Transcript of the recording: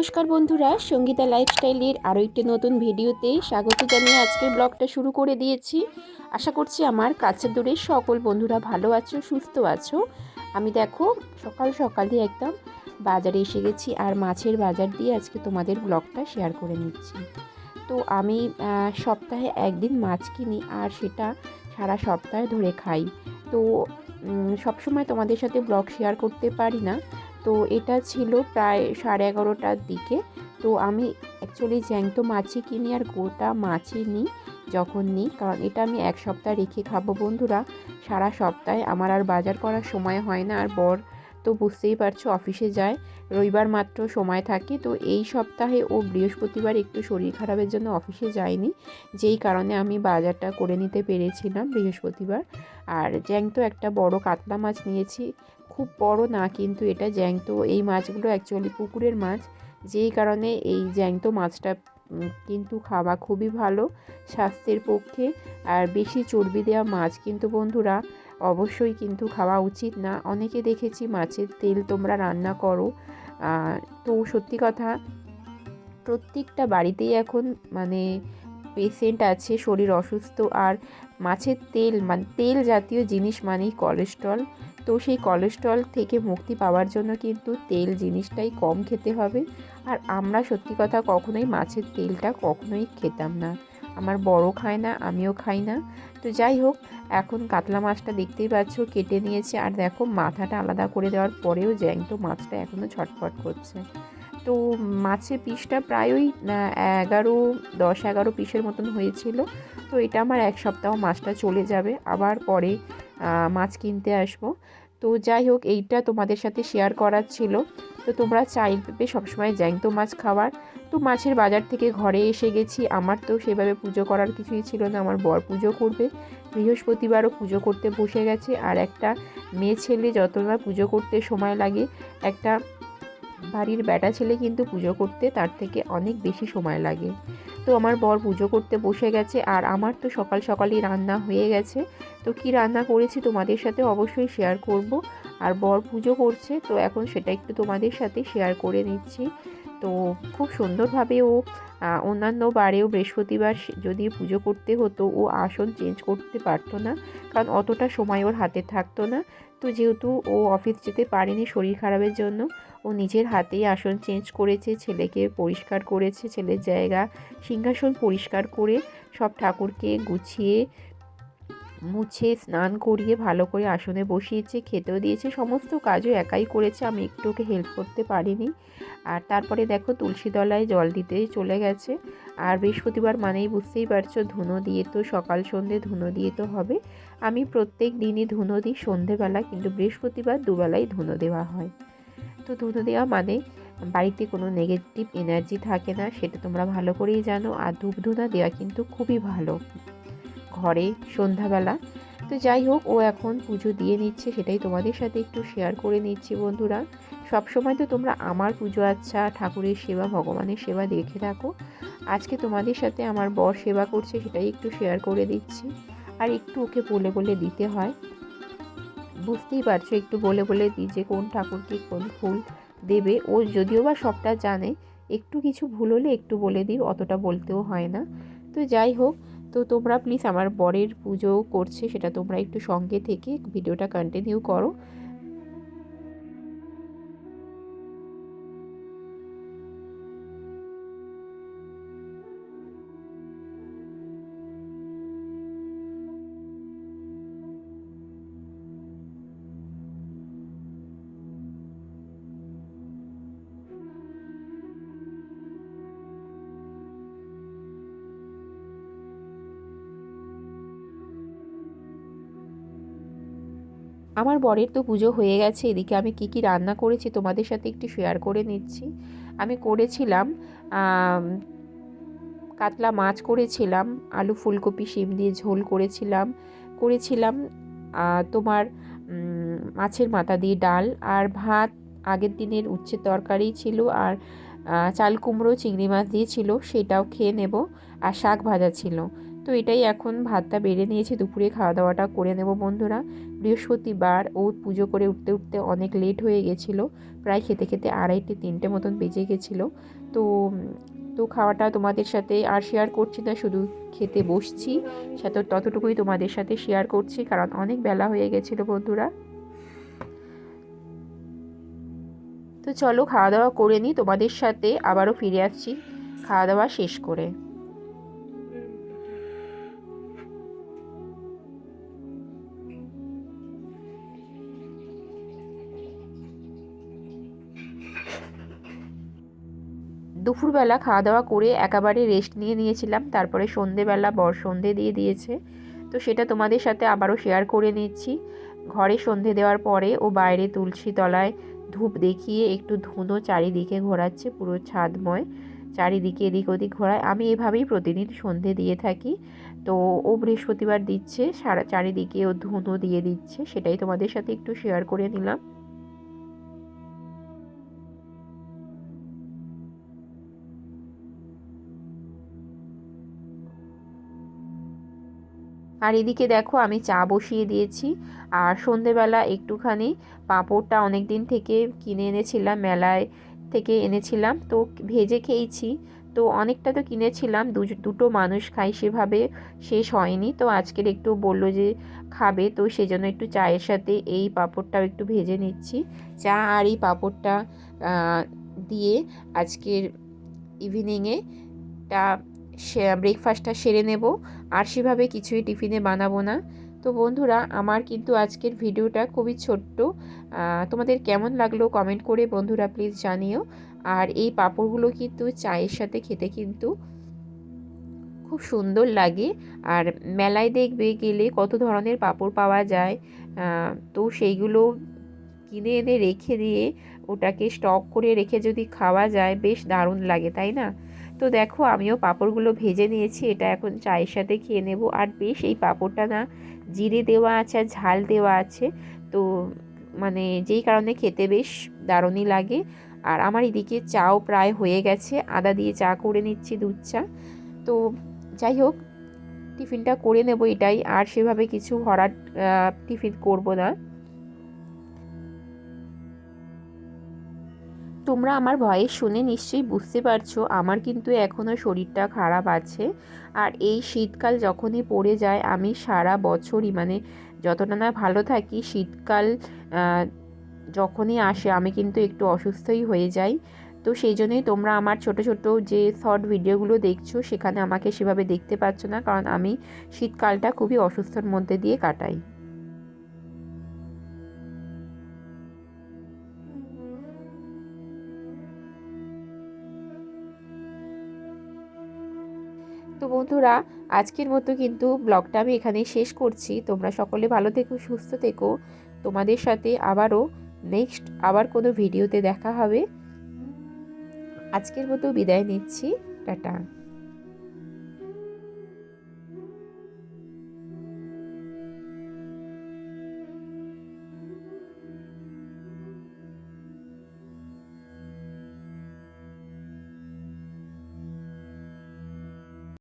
নমস্কার বন্ধুরা, সঙ্গীতা লাইফস্টাইলের আরও একটি নতুন ভিডিওতে স্বাগত জানিয়ে আজকের ব্লগটা শুরু করে দিয়েছি। আশা করছি আমার কাছের দূরে সকল বন্ধুরা ভালো আছো, সুস্থ আছো। আমি দেখো, সকাল সকালই একদম বাজারে এসে গেছি আর মাছের বাজার দিয়ে আজকে তোমাদের ব্লগটা শেয়ার করে নিচ্ছি। তো আমি সপ্তাহে একদিন মাছ কিনি আর সেটা সারা সপ্তাহ ধরে খাই। তো সবসময় তোমাদের সাথে ব্লগ শেয়ার করতে পারি না। তো এটা ছিল প্রায় সাড়ে এগারোটার দিকে। তো আমি অ্যাকচুয়ালি জ্যান্ত মাছই কিনি আর গোটা মাছই নিই, যখন নিই। কারণ এটা আমি এক সপ্তাহ রেখে খাব বন্ধুরা। সারা সপ্তাহে আমার আর বাজার করার সময় হয় না। আর বর তো বুঝতেই পারছ, অফিসে যায়, রবিবার মাত্র সময় থাকে। তো এই সপ্তাহে ও বৃহস্পতিবার একটু শরীর খারাপের জন্য অফিসে যায়নি। যেই কারণে আমি বাজারটা করে নিতে পেরেছিলাম বৃহস্পতিবার। আর জ্যাংতো একটা বড় কাতলা মাছ নিয়েছি। খুব বড় না, কিন্তু এটা জ্যাংত। এই মাছগুলো অ্যাকচুয়ালি পুকুরের মাছ। যেই কারণে এই জ্যাংত মাছটা কিন্তু খাওয়া খুবই ভালো স্বাস্থ্যের পক্ষে। আর বেশি চর্বি দেওয়া মাছ কিন্তু বন্ধুরা, অবশ্যই কিন্তু খাওয়া উচিত না। অনেকে দেখেছি মাছের তেল তোমরা রান্না করো। তো সত্যি কথা, প্রত্যেকটা বাড়িতেই এখন মানে পেশেন্ট আছে, শরীর অসুস্থ। আর মাছের তেল মানে তেল জাতীয় জিনিস মানেই কোলেস্ট্রল তো সেই কোলেস্ট্রল থেকে মুক্তি পাওয়ার জন্য কিন্তু তেল জিনিসটাই কম খেতে হবে। আর আমরা সত্যি কথা কখনোই মাছের তেলটা কখনোই খেতাম না। আমার বড় খায় না, আমিও খাই না। তো যাই হোক, এখন কাতলা মাছটা দেখতেই পাচ্ছ কেটে নিয়েছে। আর দেখো, মাথাটা আলাদা করে দেওয়ার পরেও জ্যাংটো মাছটা এখনও ছটফট করছে। তো মাছের পিসটা প্রায়ই এগারো, দশ, এগারো পিসের মতন হয়েছিল। তো এটা আমার এক সপ্তাহ মাছটা চলে যাবে। আবার পরে মাছ কিনতে আসব। তো যাই হোক, এইটা তোমাদের সাথে শেয়ার করার ছিল। তো তোমরা চাইবে সবসময় জ্যাংতো মাছ খাওয়ার। তো মাছের বাজার থেকে ঘরে এসে গেছি। আমার তো সেভাবে পুজো করার কিছুই ছিল না। আমার বর পুজো করবে। বৃহস্পতিবারও পুজো করতে বসে গেছে। আর একটা মেয়ে ছেলে যত না পুজো করতে সময় লাগে, একটা বাড়ির বেটা ছেলে কিন্তু পুজো করতে তার থেকে অনেক বেশি সময় লাগে। তো আমার বর পুজো করতে বসে গেছে। আর আমার তো সকাল সকালই রান্না হয়ে গেছে। তো কি রান্না করেছি তোমাদের সাথে অবশ্যই শেয়ার করব। আর বর পুজো করছে, তো এখন সেটা একটু তোমাদের সাথে শেয়ার করে নিচ্ছি। তো খুব সুন্দরভাবে ও অন্যান্য বারেও বৃহস্পতিবার যদি পুজো করতে হতো, ও আসন চেঞ্জ করতে পারতো না। কারণ অতটা সময় ওর হাতে থাকতো না। তো যেহেতু ও অফিস যেতে পারেনি শরীর খারাপের জন্য, ও নিজের হাতেই আসন চেঞ্জ করেছে, ছেলেকে পরিষ্কার করেছে, ছেলের জায়গা, সিংহাসন পরিষ্কার করে সব ঠাকুরকে গুছিয়ে মুছে স্নান করিয়ে ভালো করে আসনে বসিয়েছে, খেতেও দিয়েছে, সমস্ত কাজও একাই করেছে, আমি একটু ওকে হেল্প করতে পারিনি। আর তারপরে দেখো তুলসী তলায় জল দিতে চলে গেছে। আর বৃহস্পতিবার মানেই বুঝতেই পারছ, ধুনো দিয়ে তো সকাল সন্ধে ধুনো দিয়ে তো হবে। আমি প্রত্যেক দিনই ধুনো দিই সন্ধেবেলা, কিন্তু বৃহস্পতিবার দুবেলাই ধুনো দেওয়া হয়। তো ধুনো দেওয়া মানে বাড়িতে কোনো নেগেটিভ এনার্জি থাকে না, সেটা তোমরা ভালো করেই জানো। আর ধূপ ধুনা দেওয়া কিন্তু খুবই ভালো। ঘরে সন্ধ্যাবেলা। তো যাই হোক, ও এখন পুজো দিয়ে নিচ্ছে সেটাই তোমাদের সাথে একটু শেয়ার করে নিচ্ছি বন্ধুরা। সব সময় তো তোমরা আমার পুজো আচ্ছা ঠাকুরের সেবা, ভগবানের সেবা দেখে থাকো। আজকে তোমাদের সাথে আমার বর সেবা করছে, সেটাই একটু শেয়ার করে দিচ্ছি। আর একটু ওকে বলে বলে দিতে হয়। বুঝতেই পারছ, একটু বলে বলে দিই যে কোন ঠাকুরকে কোন ফুল দেবে। ও যদিও বা সবটা জানে, একটু কিছু ভুল হলে একটু বলে দিই, অতটা বলতেও হয় না। তো যাই হোক তো তোমরা প্লিজ আমার বরের পুজো করছে সেটা তোমরা একটু সঙ্গে থেকে ভিডিওটা কন্টিনিউ করো। আমার বরের তো পুজো হয়ে গেছে, এদিকে আমি কি কি রান্না করেছি তোমাদের সাথে একটু শেয়ার করে নিচ্ছি। আমি করেছিলাম কাতলা মাছ করেছিলাম, আলু ফুলকপি, শিম দিয়ে ঝোল করেছিলাম করেছিলাম তোমার মাছের মাথা দিয়ে ডাল আর ভাত, আগের দিনের উচ্ছে তরকারি ছিল আর চাল কুমড়ো, চিংড়ি মাছ দিয়ে ছিল, সেটাও খেয়ে নেব, আর শাক ভাজা ছিল। তো এটাই এখন ভাতটা বেড়ে নিয়েছি, দুপুরে খাওয়া দাওয়াটা করে নেব বন্ধুরা। বৃহস্পতিবার ও পুজো করে উঠতে উঠতে অনেক লেট হয়ে গেছিল, প্রায় খেতে খেতে আড়াইটে তিনটে মতন বেজে গেছিল। তো তো খাওয়াটা তোমাদের সাথে আর শেয়ার করছি না, শুধু খেতে বসছি। সাথে ততটুকুই তোমাদের সাথে শেয়ার করছি, কারণ অনেক বেলা হয়ে গেছিল বন্ধুরা। তো চলো খাওয়া দাওয়া করে নিই, তোমাদের সাথে আবারও ফিরে আসছি খাওয়া দাওয়া শেষ করে। দুপুরবেলা খাওয়া দাওয়া করে একেবারে রেস্ট নিয়ে নিয়েছিলাম। তারপরে সন্ধেবেলা বর সন্ধে দিয়ে দিয়েছে। তো সেটা তোমাদের সাথে আবারও শেয়ার করে নিচ্ছি। ঘরে সন্ধে দেওয়ার পরে ও বাইরে তুলসী তলায় ধূপ দেখিয়ে একটু ধুনো চারিদিকে ঘোরাচ্ছে, পুরো ছাদময়। চারিদিকে এদিক ওদিক ঘোরায়। আমি এভাবেই প্রতিদিন সন্ধে দিয়ে থাকি। তো ও বৃহস্পতিবার দিচ্ছে, সারা চারিদিকে ও ধুনো দিয়ে দিচ্ছে। সেটাই তোমাদের সাথে একটু শেয়ার করে নিলাম। আর এদিকে দেখো আমি চা বসিয়ে দিয়েছি। আর সন্ধেবেলা একটুখানি পাঁপড়টা অনেক দিন থেকে কিনে এনেছিলাম, মেলায় থেকে এনেছিলাম। তো ভেজে খেয়েছি। তো অনেকটা তো কিনেছিলাম দুটো মানুষ খাই সেভাবে শেষ হয়নি। তো আজকের একটু বলল যে খাবে, তো সেজন্য একটু চায়ের সাথে এই পাঁপড়টাও একটু ভেজে নিচ্ছি। চা আর এই পাঁপড়টা দিয়ে আজকের ইভিনিংয়ে টা ব্রেকফাস্টটা সেরে নেব। আর সেভাবে কিছুই টিফিনে বানাবো না। তো বন্ধুরা, আমার কিন্তু আজকের ভিডিওটা খুবই ছোট্ট। তোমাদের কেমন লাগল কমেন্ট করে বন্ধুরা প্লিজ জানিও। আর এই পাঁপড়গুলো কিন্তু চায়ের সাথে খেতে কিন্তু খুব সুন্দর লাগে। আর মেলায় দেখবে গেলে কত ধরনের পাঁপড় পাওয়া যায়। তো সেইগুলো কিনে এনে রেখে দিয়ে ওটাকে স্টক করে রেখে যদি খাওয়া যায়, বেশ দারুণ লাগে, তাই না? তো দেখো, আমিও পাঁপড়গুলো ভেজে নিয়েছি, এটা এখন চায়ের সাথে খেয়ে নেব। আর বেশ, এই পাঁপড়টা না, জিরে দেওয়া আছে আর ঝাল দেওয়া আছে। তো মানে যেই কারণে খেতে বেশ দারুণই লাগে। আর আমার এদিকে চাও প্রায় হয়ে গেছে, আদা দিয়ে চা করে নিচ্ছি দুধ চা। তো যাই হোক, টিফিনটা করে নেব এটাই। আর সেভাবে কিছু ভরাট টিফিন করব না। তোমরা আমার ভয়ে শুনে নিশ্চয়ই বুঝতে পারছ, আমার কিন্তু এখনও শরীরটা খারাপ আছে। আর এই শীতকাল যখনই পড়ে যায়, আমি সারা বছরই মানে যতটা না ভালো থাকি, শীতকাল যখনই আসে আমি কিন্তু একটু অসুস্থই হয়ে যাই। তো সেই জন্যই তোমরা আমার ছোট ছোট যে শর্ট ভিডিওগুলো দেখছ, সেখানে আমাকে সেভাবে দেখতে পাচ্ছ না, কারণ আমি শীতকালটা খুবই অসুস্থর মধ্যে দিয়ে কাটাই। তো বন্ধুরা, আজকের মতো কিন্তু ব্লগটা আমি এখানেই শেষ করছি। তোমরা সকলে ভালো থেকো, সুস্থ থেকো। তোমাদের সাথে আবারও নেক্সট আবার কোনো ভিডিওতে দেখা হবে। আজকের মতো বিদায় নিচ্ছি। টাটা।